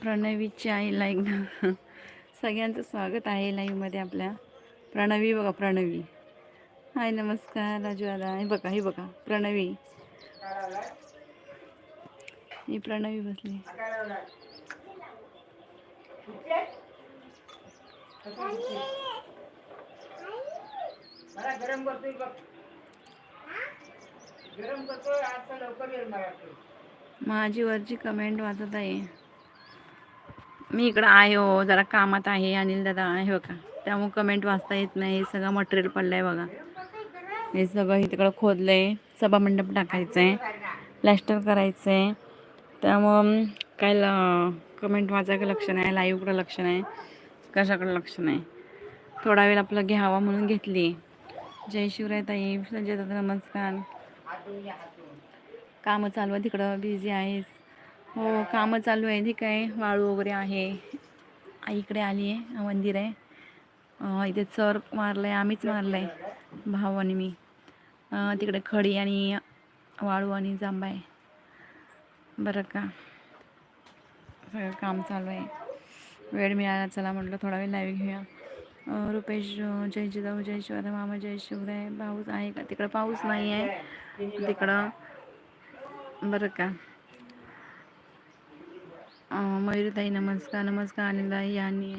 प्रणवीची आई like ना सगळ्यांचं स्वागत आहे लाईव्हमध्ये आपल्या. प्रणवी बघा प्रणवी. हाय नमस्कार राजू आला हे बघा हे बघा प्रणवी. ही प्रणवी बसली. गरम करतोय बघ गरम करतोय माझी वरची कमेंट वाचत आहे. मी इकडं आहे हो जरा कामात आहे अनिल दादा आहे बघा. त्यामुळे कमेंट वाचता येत नाही हे सगळं मटेरियल पडलं आहे बघा. हे सगळं इकडं खोदलं आहे सभामंडप टाकायचं आहे प्लॅस्टर करायचं आहे त्यामुळं काय कमेंट वाचायचं लक्ष नाही लाईव्हकडं लक्ष नाही कशाकडं लक्ष नाही. थोडा वेळ आपलं घ्यावा म्हणून घेतली. जय शिवराय ताई संजय दादा नमस्कार. कामं चालू आहे तिकडं बिझी आहेस. हो कामं चालू आहे ठीक आहे. वाळू वगैरे आहे. आई इकडे आली आहे मंदिर आहे. इथे चर मारलं आहे आम्हीच मारलं आहे भाऊ आणि मी. तिकडे खडी आणि वाळू आणि जांभा आहे. बरं का. सगळं काम चालू आहे. वेळ मिळाला चला म्हटलं थोडा वेळ लाईव्ह घेऊया. रुपेश जय जिजाऊ जय शिवराय मामा जय शिवराय पाऊस आहे का? तिकडं पाऊस नाही आहे. तिकडं बरं का. मयुरीताई नमस्कार नमस्कार अनिलताई यांनी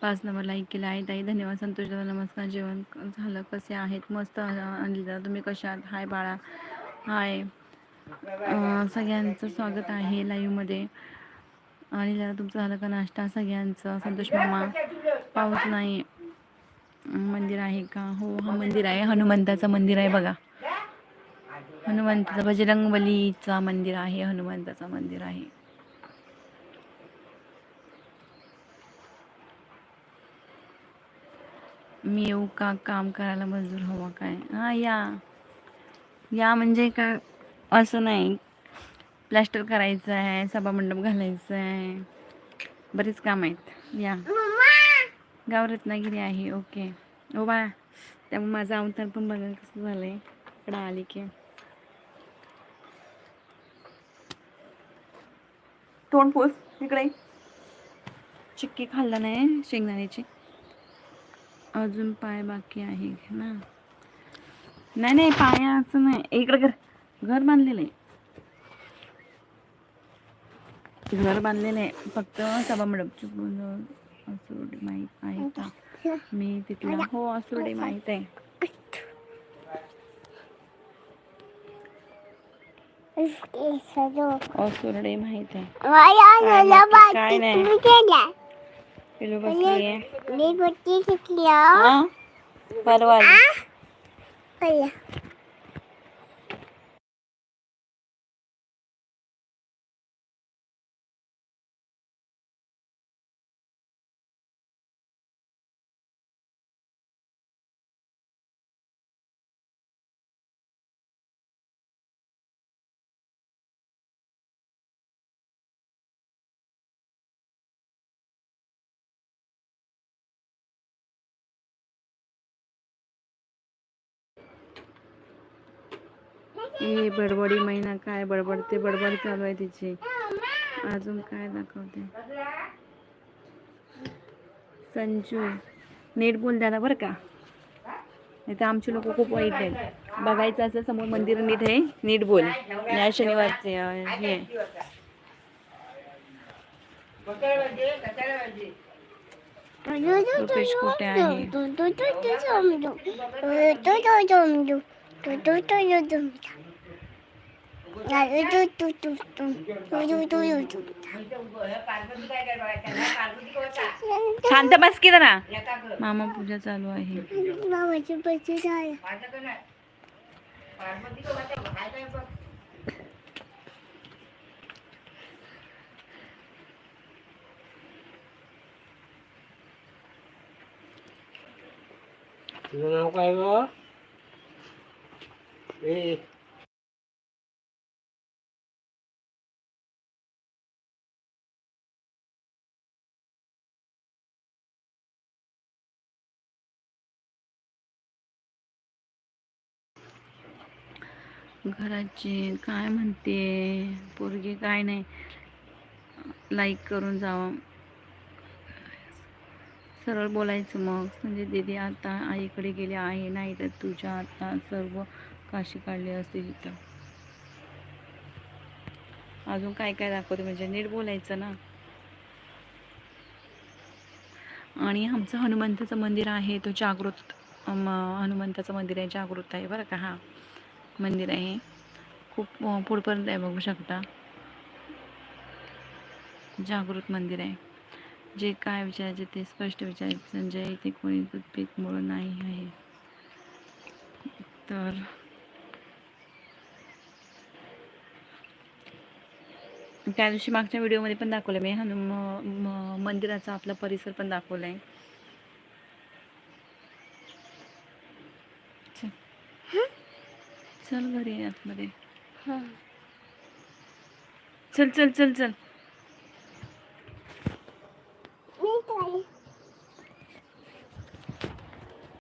पाच नंबर लाईक केला आहे. ताई धन्यवाद. संतोष दादा नमस्कार. जेवण झालं? कसे आहेत? मस्त अनिलदा दादा तुम्ही कशा आहात? हाय बाळा. हाय. सगळ्यांचं स्वागत आहे लाईव्हमध्ये आणि दादा तुमचं झालं का नाश्ता? सगळ्यांचं. संतोष मामा पाऊस नाही. मंदिर आहे का? हो हा मंदिर आहे. हनुमंताचं मंदिर आहे बघा. हनुमंताचं बजरंगबलीचं मंदिर आहे. हनुमंताचं मंदिर आहे. मी येऊ का? काम करायला मजदूर हवा काय? हां या. या म्हणजे काय असं नाही. प्लॅस्टर करायचं आहे सभामंडप घालायचं आहे. बरेच काम आहेत. या. गाव रत्नागिरी आहे ओके. ओ बा त्यामुळे माझं अवतार पण बघा कसं झालं आहे इकडं आली की. तोंड पोस इकडे. चिक्की खाल्ला नाही शेंगदाण्याची. अजून पाय बाकी आहे ना. नाही नाही पायाचं नाही. इकडे घर घर बांधलेलं आहे. घर बांधलेलं आहे. फक्त सभामंडपची असुर्डी माहीत आहे का? मी तिथला हो असुर्डी माहीत आहे. असुर्डी माहीत आहे. काय नाही. पिलू बसली आहे. हा? परवा हे बडबडी महिना काय बडबडते बडबड चालू आहे तिची अजून काय दाखवते संजू नीट बोल द्याला बरं का नाही तर आमचे लोक खूप वाईट आहेत बघायचं असं समोर मंदिर नीट आहे नीट बोल या शनिवारचे हे रुपेश कुठे आहे शांत बस की जरा. मामा पूजा चालू आहे. तुझं नाव काय ग? घराची काय म्हणते? पोरगी काय नाही. लाईक करून जावं. सरळ बोलायचं मग. म्हणजे दीदी आता आईकडे गेले आहे नाही तर तुझ्या आता सर्व काशी काढली असते तिथं अजून काय काय दाखवते? म्हणजे नीट बोलायचं ना. आणि आमचं हनुमंताचं मंदिर आहे तो जागृत हनुमंताचं मंदिर आहे जागृत आहे बरं का? हा. मंदिर आहे. खूप पुढपर्यंत आहे बघू शकता. जागृत मंदिर आहे. जे काय विचारायचे ते स्पष्ट विचारायचे. संजय इथे कोणी पीकमुळं नाही आहे. तर त्या दिवशी मागच्या व्हिडिओमध्ये पण दाखवलं मी हनुम म- म- मंदिराचा आपला परिसर पण दाखवला आहे चल घरी आतमध्ये चल चल चल चल.